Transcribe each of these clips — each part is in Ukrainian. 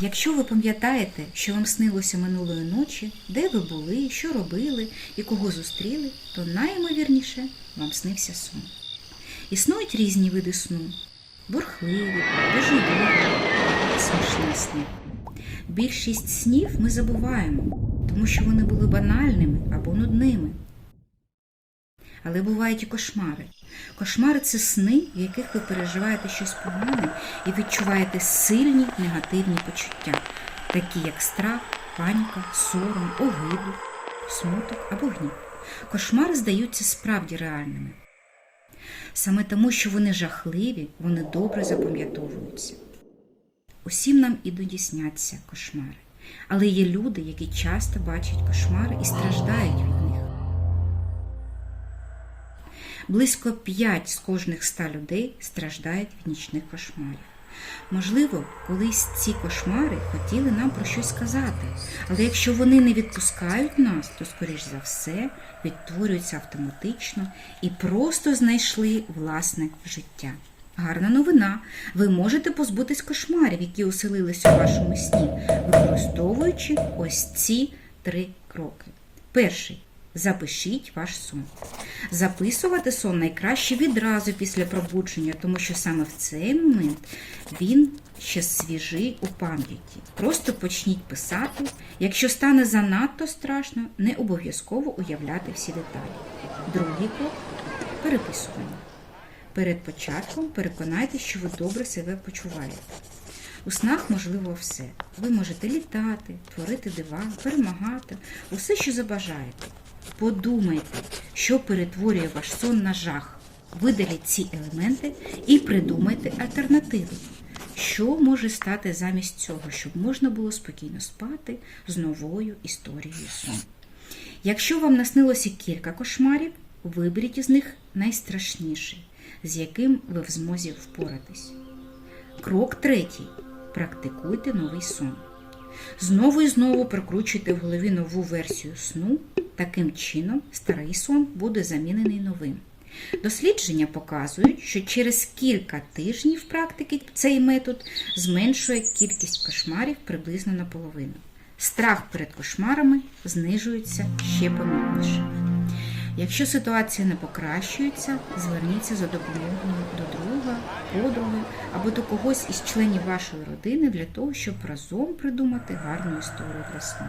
Якщо ви пам'ятаєте, що вам снилося минулої ночі, де ви були, що робили і кого зустріли, то найімовірніше вам снився сон. Існують різні види сну: бурхливі, божевільні, смішні сни. Більшість снів ми забуваємо, тому що вони були банальними або нудними. Але бувають і кошмари. Кошмари це сни, в яких ви переживаєте щось погане і відчуваєте сильні негативні почуття, такі як страх, паніка, сором, огиду, смуток або гнів. Кошмари здаються справді реальними. Саме тому, що вони жахливі, вони добре запам'ятовуються. Усім нам іноді сняться кошмари, але є люди, які часто бачать кошмари і страждають від Близько 5 з кожних 100 людей страждають від нічних кошмарів. Можливо, колись ці кошмари хотіли нам про щось сказати, але якщо вони не відпускають нас, то, скоріш за все, відтворюються автоматично і просто знайшли власне життя. Гарна новина. Ви можете позбутись кошмарів, які оселилися у вашому сні, використовуючи ось ці три кроки. Перший. Запишіть ваш сон. Записувати сон найкраще відразу після пробудження, тому що саме в цей момент він ще свіжий у пам'яті. Просто почніть писати. Якщо стане занадто страшно, не обов'язково уявляти всі деталі. Другий крок переписування. Перед початком переконайтеся, що ви добре себе почуваєте. У снах можливо все. Ви можете літати, творити дива, перемагати, усе, що забажаєте. Подумайте, що перетворює ваш сон на жах. Видаліть ці елементи і придумайте альтернативу. Що може стати замість цього, щоб можна було спокійно спати з новою історією сну? Якщо вам наснилося кілька кошмарів, виберіть із них найстрашніший, з яким ви в змозі впоратись. Крок третій. Практикуйте новий сон. Знову і знову прокручуйте в голові нову версію сну. Таким чином, старий сон буде замінений новим. Дослідження показують, що через кілька тижнів практики цей метод зменшує кількість кошмарів приблизно наполовину. Страх перед кошмарами знижується ще помітніше. Якщо ситуація не покращується, зверніться за допомогою до друга, подруги або до когось із членів вашої родини для того, щоб разом придумати гарну історію для сну.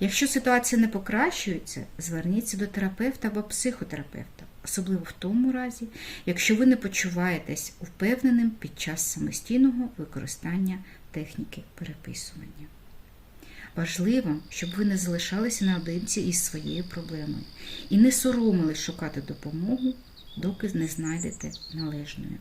Якщо ситуація не покращується, зверніться до терапевта або психотерапевта, особливо в тому разі, якщо ви не почуваєтесь впевненим під час самостійного використання техніки переписування. Важливо, щоб ви не залишалися наодинці із своєю проблемою і не соромились шукати допомогу, доки не знайдете належної.